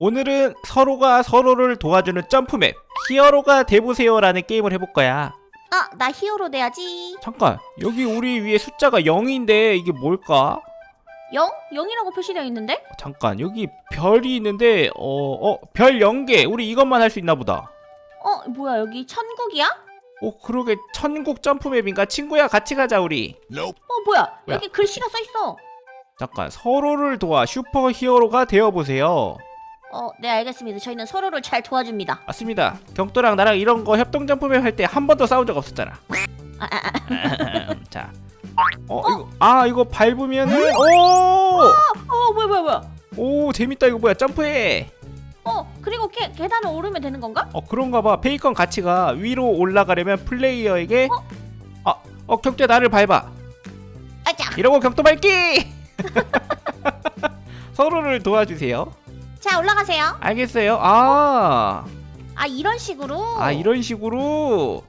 오늘은 서로가 서로를 도와주는 점프맵 히어로가 돼보세요라는 게임을 해볼 거야. 아, 나 히어로 돼야지. 잠깐 여기 우리 위에 숫자가 0인데 이게 뭘까? 0? 0이라고 표시되어 있는데? 잠깐 여기 별이 있는데 어어별 0개 우리 이것만 할 수 있나 보다. 어, 뭐야, 여기 천국이야? 오 그러게 천국 점프맵인가 친구야 같이 가자 우리. 어, 뭐야, 뭐야? 여기 글씨가 써있어. 잠깐 서로를 도와 슈퍼 히어로가 되어 보세요. 어, 네, 알겠습니다. 저희는 서로를 잘 도와줍니다. 맞습니다. 경도랑 나랑 이런 거 협동 점프맵 할때 한 번도 싸운 적 없었잖아. 아, 아, 아. 자. 어, 이거 아 이거 밟으면은 오! 어, 뭐야, 뭐야, 뭐야. 오 재밌다 이거 뭐야 점프해. 어, 그리고 계, 계단을 오르면 되는 건가? 어 그런가 봐. 페이컨 가치가 위로 올라가려면 플레이어에게 어, 어 격대 나를 밟아. 아자. 이러고 격도 밟기. 서로를 도와주세요. 자, 올라가세요. 알겠어요. 아, 아, 이런 식으로. 아 이런 식으로.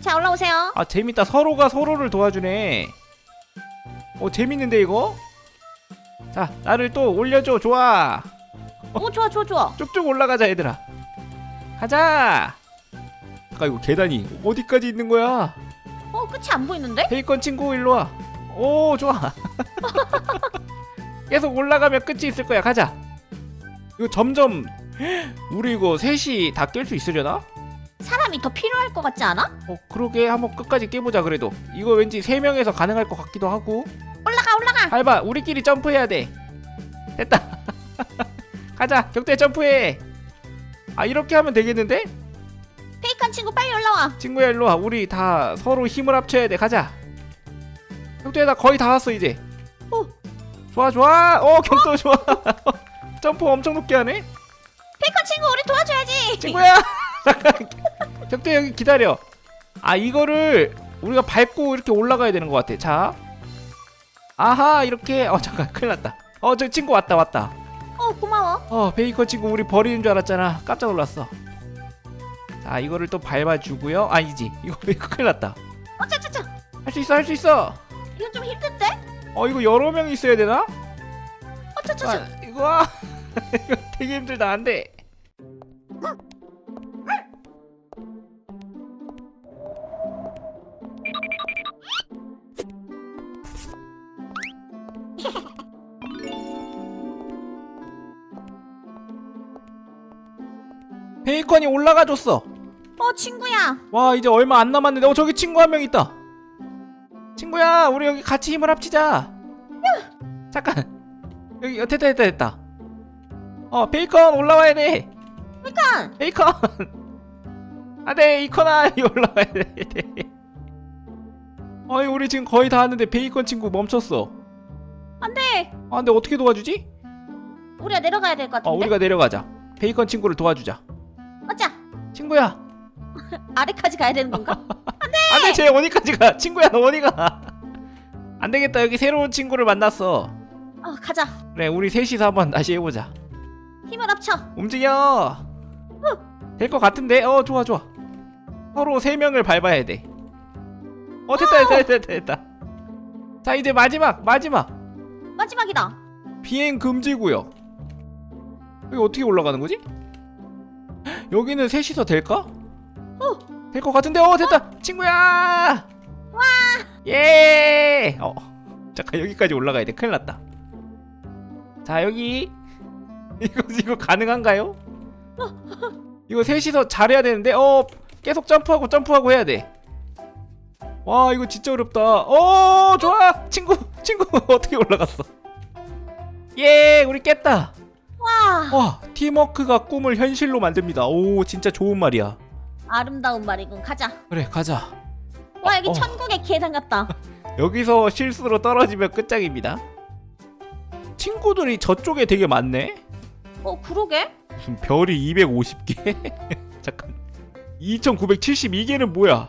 자, 올라오세요. 아 재밌다. 서로가 서로를 도와주네. 어 재밌는데 이거? 자 나를 또 올려줘. 좋아. 오, 좋아, 좋아, 좋아. 쭉쭉 올라가자 얘들아. 가자. 아까 이거 계단이 어디까지 있는 거야? 어, 끝이 안 보이는데? 페이컨 친구 일로 와. 오 좋아. 계속 올라가면 끝이 있을 거야. 가자. 이거 점점 우리 이거 셋이 다 깰 수 있으려나? 사람이 더 필요할 것 같지 않아? 어 그러게 한번 끝까지 깨보자 그래도. 이거 왠지 세 명에서 가능할 것 같기도 하고. 올라가, 올라가. 밟아 우리끼리 점프해야 돼. 됐다. 가자 격대 점프해. 아 이렇게 하면 되겠는데? 페이컨 친구 빨리 올라와. 친구야 일로 와. 우리 다 서로 힘을 합쳐야 돼. 가자. 격대야 나 거의 다 왔어 이제. 어. 좋아 좋아. 어 격도 좋아. 점프 엄청 높게 하네. 페이컨 친구 우리 도와줘야지. 친구야. 잠깐. 격대 여기 기다려. 아 이거를 우리가 밟고 이렇게 올라가야 되는 것 같아. 자. 아하 이렇게. 어 잠깐 큰일 났다. 어 저 친구 왔다 왔다. 어, 고마워. 어 베이컨 친구 우리 버리는 줄 알았잖아. 깜짝 놀랐어. 자 이거를 또 밟아주고요. 아니지. 이거 이거 큰일 났다. 어, 차차차. 할 수 있어 할 수 있어. 이건 좀 힘든데? 어 이거 여러 명 있어야 되나? 어, 차차차. 아, 이거 이거 되게 힘들다 안 돼. 베이컨이 올라가 줬어. 어, 친구야. 와 이제 얼마 안 남았는데 어 저기 친구 한 명 있다. 친구야 우리 여기 같이 힘을 합치자. 잠깐 여기 어, 됐다 됐다 됐다. 어 베이컨 올라와야 돼. 페이컨. 베이컨. 안돼 이코나 여기 올라와야 돼. 어이 우리 지금 거의 다 왔는데 베이컨 친구 멈췄어. 안 돼. 아 근데 어떻게 도와주지? 우리가 내려가야 될 것 같은데. 어 우리가 내려가자. 베이컨 친구를 도와주자. 맞자. 친구야. 아래까지 가야 되는 건가? 안돼 쟤 어디까지 가? 친구야 너 어디 가? 안 되겠다 여기 새로운 친구를 만났어. 어, 가자. 그래 우리 셋이서 한번 다시 해보자 힘을 합쳐. 움직여. 될 것 같은데? 어 좋아 좋아. 서로 세 명을 밟아야 돼 어 됐다 됐다 됐다 됐다 자 이제 마지막 마지막. 마지막이다. 비행 금지 구역. 여기 어떻게 올라가는 거지? 여기는 셋이서 될까? 될 것 같은데? 어 됐다. 친구야! 와! 예! 어 잠깐 여기까지 올라가야 돼. 큰일 났다. 자 여기 이거 이거 가능한가요? 이거 셋이서 잘해야 되는데? 어 계속 점프하고 점프하고 해야 돼 와 이거 진짜 어렵다. 어 좋아! 친구 친구 어떻게 올라갔어? 예 우리 깼다. 와, 와 팀워크가 꿈을 현실로 만듭니다. 오 진짜 좋은 말이야. 아름다운 말이군. 가자. 그래 가자. 와, 여기 어. 천국의 계단 같다. 여기서 실수로 떨어지면 끝장입니다. 친구들이 저쪽에 되게 많네 어, 그러게? 무슨 별이 250개? 잠깐. 2972개는 뭐야?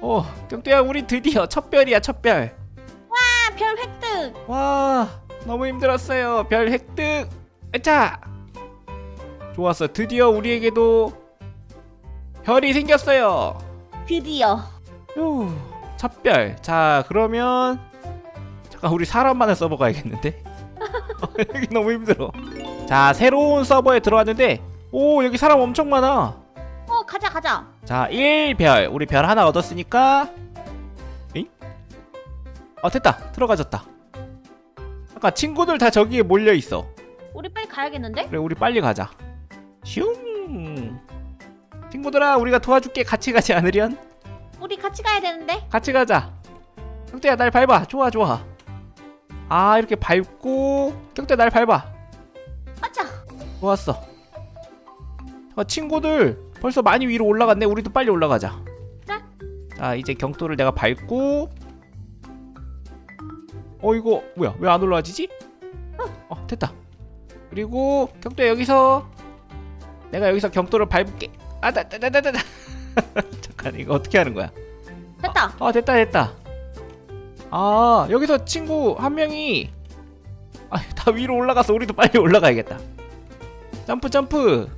어 경태야 우리 드디어 첫 별이야 첫별. 아, 별 획득. 와 너무 힘들었어요. 별 획득. 자 좋았어. 드디어 우리에게도 별이 생겼어요. 드디어. 휴, 첫별. 자 그러면 잠깐 우리 사람만을 써먹어야겠는데? 여기 너무 힘들어 자 새로운 서버에 들어왔는데 오 여기 사람 엄청 많아 어 가자 가자. 자 1별 우리 별 하나 얻었으니까 잉? 어 됐다 들어가졌다 아까 친구들 다 저기에 몰려있어 우리 빨리 가야겠는데? 그래 우리 빨리 가자 슝 친구들아 우리가 도와줄게 같이 가지 않으련? 우리 같이 가야 되는데. 같이 가자 격대야 날 밟아 좋아 좋아 아 이렇게 밟고 격대 날 밟아. 좋았어. 어, 친구들 벌써 많이 위로 올라갔네. 우리도 빨리 올라가자. 자. 이제 경도를 내가 밟고. 어 이거 뭐야? 왜 안 올라가지지? 어. 됐다. 그리고 경도 여기서 내가 여기서 경도를 밟을게. 아다다다다다 잠깐 이거 어떻게 하는 거야? 됐다. 아 됐다 됐다. 아 여기서 친구 한 명이 아, 다 위로 올라가서 우리도 빨리 올라가야겠다 점프 점프.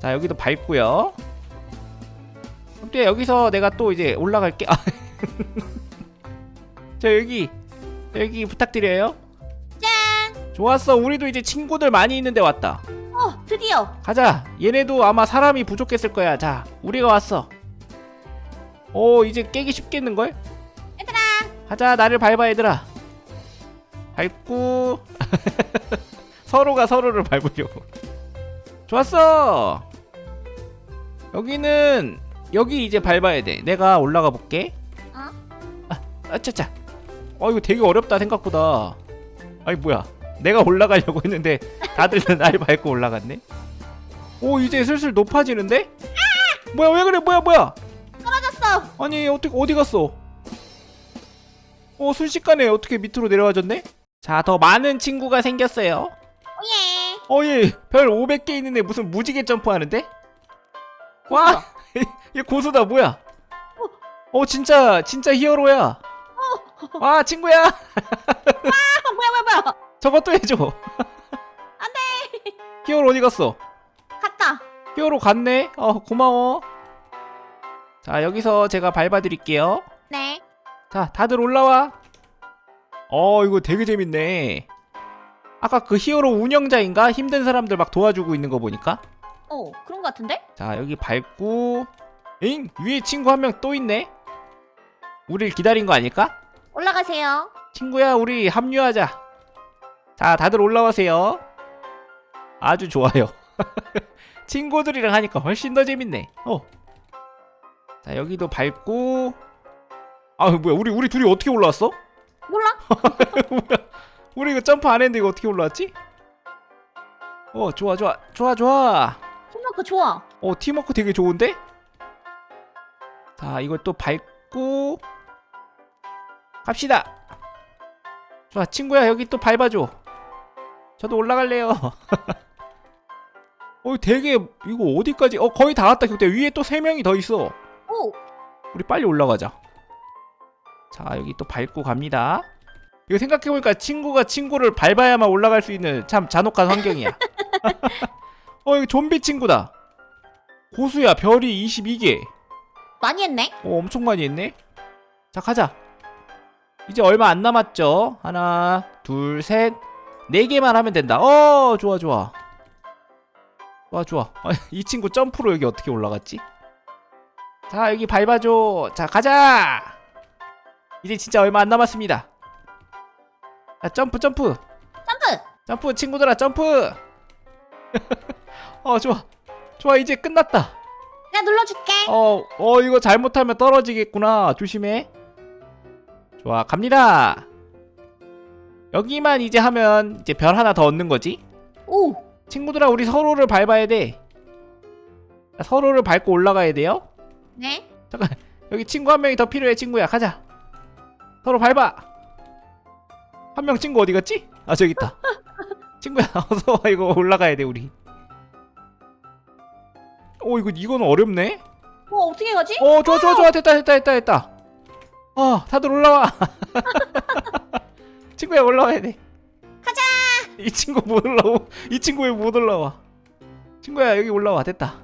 자 여기도 밟고요. 근데 여기서 내가 또 이제 올라갈게. 아, 저 여기 여기 부탁드려요. 짠. 좋았어. 우리도 이제 친구들 많이 있는데 왔다. 어 드디어. 가자. 얘네도 아마 사람이 부족했을 거야. 자 우리가 왔어. 오 이제 깨기 쉽겠는걸? 얘들아. 가자. 나를 밟아 얘들아. 밟고 서로가 서로를 밟으려고. 좋았어. 여기는 여기 이제 밟아야 돼. 내가 올라가 볼게. 어? 아, 아차차. 어 이거 되게 어렵다 생각보다. 아니 뭐야. 내가 올라가려고 했는데 다들 날 밟고 올라갔네? 오 이제 슬슬 높아지는데? 뭐야 왜 그래? 뭐야 뭐야? 떨어졌어. 아니 어떻게 어디 갔어? 어 순식간에 어떻게 밑으로 내려와졌네? 자 더 많은 친구가 생겼어요. 오예. 어예 별 500개 있는데 무슨 무지개 점프하는데? 와! 얘 고수다 뭐야? 어 진짜 진짜 히어로야. 와 친구야 아 뭐야 뭐야 뭐야. 저것도 해줘. 안돼. 히어로 어디 갔어? 갔다. 히어로 갔네. 어 고마워. 자 여기서 제가 밟아드릴게요. 네. 자, 다들 올라와. 어, 이거 되게 재밌네. 아까 그 히어로 운영자인가? 힘든 사람들 막 도와주고 있는 거 보니까. 어 그런 거 같은데? 자, 여기 밟고. 잉? 위에 친구 한 명 또 있네? 우릴 기다린 거 아닐까? 올라가세요. 친구야, 우리 합류하자. 자, 다들 올라오세요. 아주 좋아요. 친구들이랑 하니까 훨씬 더 재밌네. 어. 자, 여기도 밟고. 아, 뭐야, 우리, 우리 둘이 어떻게 올라왔어? 몰라? 우리 이거 점프 안 했는데 이거 어떻게 올라왔지? 어 좋아 좋아 좋아 좋아 팀워크 좋아. 어 팀워크 되게 좋은데? 자 이걸 또 밟고 갑시다 좋아 친구야 여기 또 밟아줘 저도 올라갈래요 어 되게 이거 어디까지 어 거의 다 왔다 근데 위에 또 세 명이 더 있어 오. 우리 빨리 올라가자. 자, 여기 또 밟고 갑니다. 이거 생각해보니까 친구가 친구를 밟아야만 올라갈 수 있는 참 잔혹한 환경이야. 어, 이거 좀비 친구다. 고수야, 별이 22개. 많이 했네. 어, 엄청 많이 했네. 자, 가자. 이제 얼마 안 남았죠? 하나, 둘, 셋, 네 개만 하면 된다. 어, 좋아, 좋아. 좋아, 좋아. 아, 이 친구 점프로 여기 어떻게 올라갔지? 자, 여기 밟아줘. 자, 가자! 이제 진짜 얼마 안 남았습니다. 자, 점프, 점프. 점프. 점프, 친구들아, 점프! 어, 좋아. 좋아, 이제 끝났다. 내가 눌러줄게. 어, 어, 이거 잘못하면 떨어지겠구나. 조심해. 좋아, 갑니다. 여기만 이제 하면 이제 별 하나 더 얻는 거지. 오. 친구들아, 우리 서로를 밟아야 돼. 자, 서로를 밟고 올라가야 돼요. 네. 잠깐, 여기 친구 한 명이 더 필요해, 친구야. 가자. 서로 밟아. 한 명 친구 어디 갔지? 아, 저기 있다. 친구야, 어서 와. 이거 올라가야 돼, 우리. 오, 이거 이거는 어렵네. 어 어떻게 가지? 어 좋아 좋아 좋아 됐다 됐다 됐다 됐다 어 다들 올라와 친구야 올라와야 돼 가자. 이 친구 못 올라오 이 친구 왜 못 올라와 친구야 여기 올라와 됐다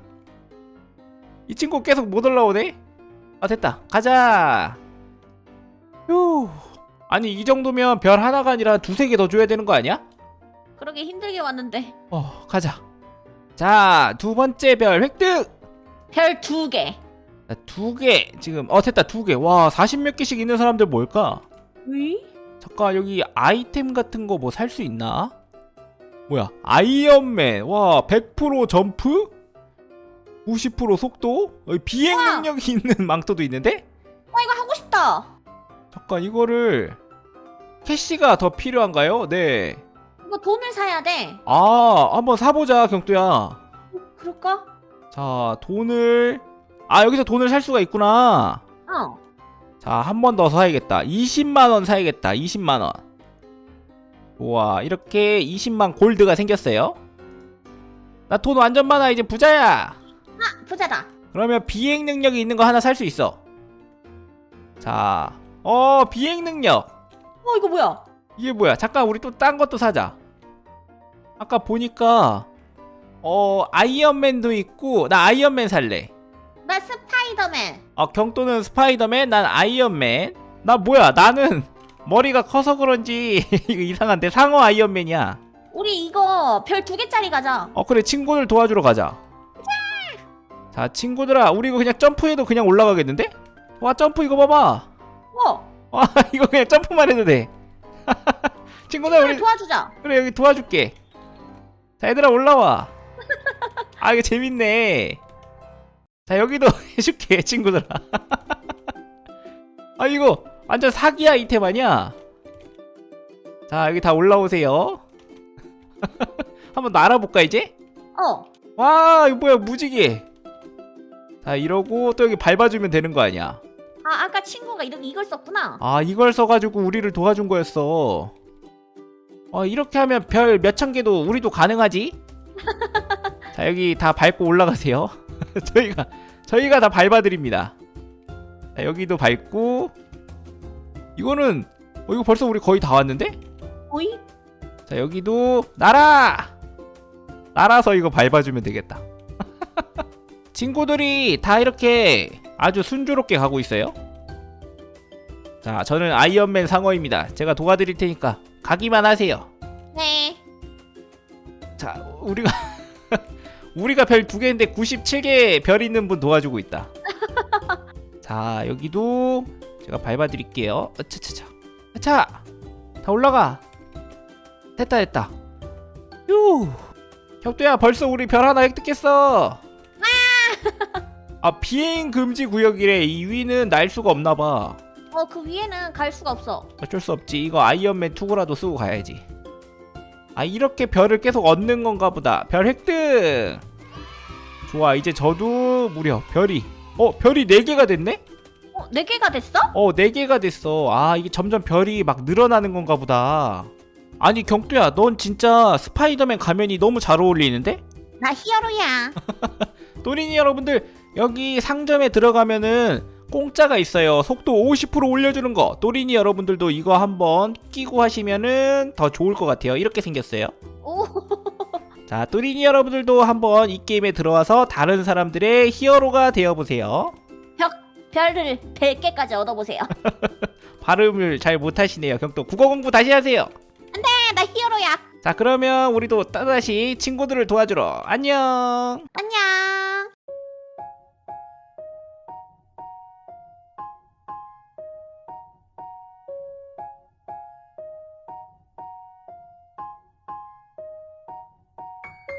이 친구 계속 못 올라오네 아 됐다 가자 휴 아니 이 정도면 별 하나가 아니라 두세 개 더 줘야 되는 거 아니야? 그러게 힘들게 왔는데. 어 가자 자 두 번째 별 획득 별 두 개. 두 개 지금 어 됐다 두 개와 40 몇 개씩 있는 사람들 뭘까 위? 잠깐 여기 아이템 같은 거 뭐 살 수 있나 뭐야 아이언맨 와 100% 점프 90% 속도 여기 비행 우와. 능력이 있는 망토도 있는데 와 이거 하고 싶다. 잠깐 이거를 캐시가 더 필요한가요 네 이거 돈을 사야 돼. 아, 한번 사보자, 경두야. 어, 그럴까? 자, 돈을. 아, 여기서 돈을 살 수가 있구나. 어. 자, 한 번 더 사야겠다. 20만원 사야겠다, 20만원. 우와, 이렇게 20만 골드가 생겼어요. 나 돈 완전 많아, 이제 부자야. 아 부자다. 그러면 비행 능력이 있는 거 하나 살 수 있어. 자, 어, 비행 능력. 어 이거 뭐야? 이게 뭐야? 잠깐, 우리 또 딴 것도 사자. 아까 보니까, 어, 아이언맨도 있고, 나 아이언맨 살래. 나 스파이더맨. 어, 경도는 스파이더맨, 난 아이언맨. 나 뭐야? 나는 머리가 커서 그런지 이거 이상한데 상어 아이언맨이야. 우리 이거 별 두 개짜리 가자. 어 그래 친구들 도와주러 가자. 자 친구들아, 우리 이거 그냥 점프해도 그냥 올라가겠는데? 와 점프 이거 봐봐. 어. 와 이거 그냥 점프만 해도 돼. 친구들 우리 우리 도와주자. 그래 여기 도와줄게. 자 얘들아 올라와. 아 이거 재밌네. 자 여기도 해줄게 친구들아. 아 이거 완전 사기 아이템 아니야? 자 여기 다 올라오세요. 한번 날아볼까 이제? 어. 와 이거 뭐야 무지개. 자 이러고 또 여기 밟아주면 되는 거 아니야? 아 아까 친구가 이렇게 이걸 썼구나. 아 이걸 써가지고 우리를 도와준 거였어. 어 이렇게 하면 별 몇 천 개도 우리도 가능하지? 자 여기 다 밟고 올라가세요. 저희가 저희가 다 밟아드립니다. 자 여기도 밟고 이거는 어 이거 벌써 우리 거의 다 왔는데? 오이? 자 여기도 날아 날아서 이거 밟아주면 되겠다. 친구들이 다 이렇게 아주 순조롭게 가고 있어요. 자 저는 아이언맨 상어입니다. 제가 도와드릴 테니까 가기만 하세요. 네. 자 우리가 우리가 별 두 개인데 97개 별 있는 분 도와주고 있다. 자 여기도 제가 밟아드릴게요. 차차차 차차 다 올라가. 됐다 됐다. 휴 혁도야 벌써 우리 별 하나 획득했어. 아 비행 금지 구역이래. 이 위는 날 수가 없나 봐. 어 그 위에는 갈 수가 없어. 어쩔 수 없지. 이거 아이언맨 투구라도 쓰고 가야지. 아 이렇게 별을 계속 얻는 건가 보다. 별 획득. 좋아 이제 저도 무려 별이 어 별이 4 개가 됐네? 어, 네 개가 됐어? 어 4개가 됐어. 아 이게 점점 별이 막 늘어나는 건가 보다. 아니 경두야 넌 진짜 스파이더맨 가면이 너무 잘 어울리는데? 나 히어로야. 또린이 여러분들 여기 상점에 들어가면은 공짜가 있어요. 속도 50% 올려주는 거. 또린이 여러분들도 이거 한번 끼고 하시면은 더 좋을 것 같아요. 이렇게 생겼어요. 오. 자, 또린이 여러분들도 한번 이 게임에 들어와서 다른 사람들의 히어로가 되어보세요. 별을 100개까지 얻어보세요. 발음을 잘 못하시네요. 경또 국어 공부 다시 하세요. 네, 나 히어로야. 자, 그러면 우리도 또다시 친구들을 도와주러 안녕. 안녕.